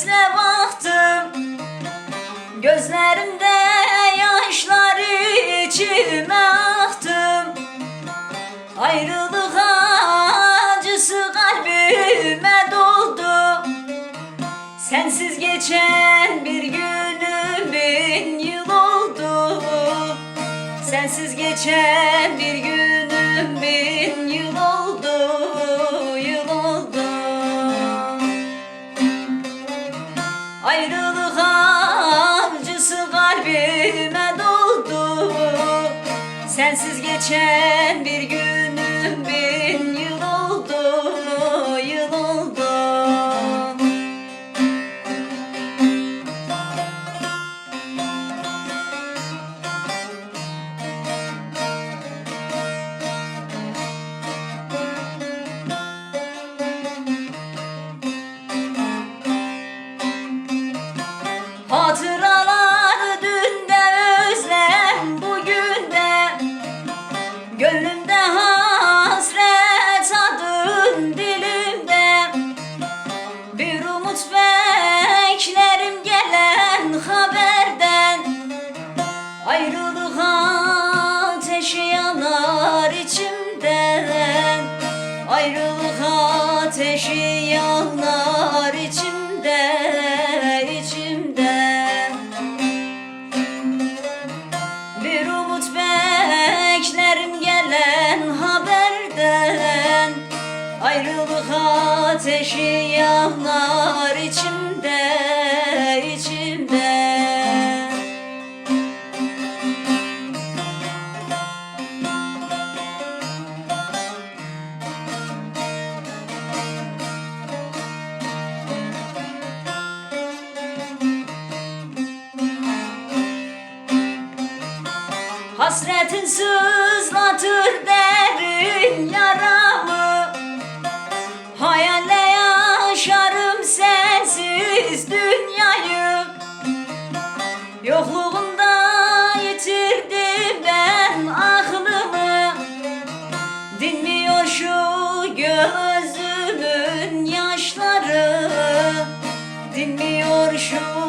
hevesle baktım. Gözlerimde yaşları içime aktım. Ayrılık acısı kalbime doldu. Sensiz geçen bir günüm bin yıl oldu. Sensiz geçen bir günüm Ayrılık avcısı kalbime doldu. Sensiz geçen bir günüm Bir umut beklerim gelen haberden. Ayrılık ateşi yanar içimden. Ayrılık ateşi yanar içimde, içimde Bir umut beklerim gelen haberden. Ayrılık ateşi yanar içimde, içimde. Hasretin sızlatır derin yaramı sensiz dünyayı Yokluğunda yitirdim ben aklımı. Dinmiyor şu gözümün yaşları. Dinmiyor şu